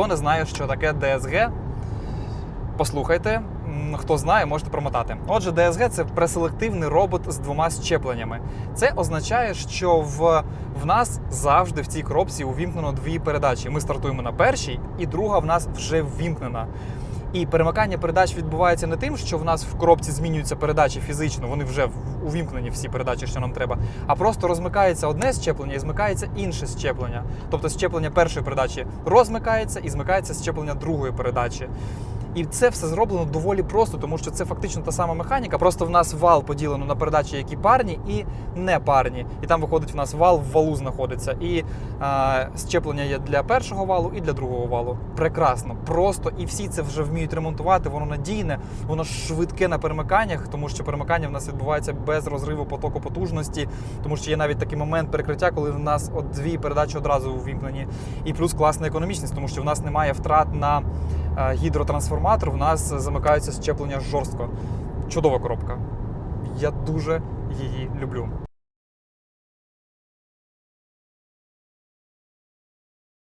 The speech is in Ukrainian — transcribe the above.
Хто не знає, що таке ДСГ, послухайте. Хто знає, можете промотати. Отже, ДСГ це преселективний робот з двома щепленнями. Це означає, що в, в нас завжди в цій коробці увімкнено дві передачі. Ми стартуємо на першій, і друга в нас вже ввімкнена. І перемикання передач відбувається не тим, що в нас в коробці змінюються передачі фізично, вони вже увімкнені всі передачі, що нам треба, а просто розмикається одне щеплення і змикається інше щеплення. Тобто щеплення першої передачі розмикається і змикається щеплення другої передачі. І це все зроблено доволі просто, тому що це фактично та сама механіка. Просто в нас вал поділено на передачі, які парні і не парні. І там виходить, в нас вал в валу знаходиться. І е, щеплення є для першого валу і для другого валу. Прекрасно, просто і всі це вже вміють ремонтувати. Воно надійне, воно швидке на перемиканнях, тому що перемикання в нас відбувається без розриву потоку потужності, тому що є навіть такий момент перекриття, коли в нас от дві передачі одразу увімкнені. І плюс класна економічність, тому що в нас немає втрат на гідротрансформатор, в нас замикаються щеплення жорстко. Чудова коробка. Я дуже її люблю.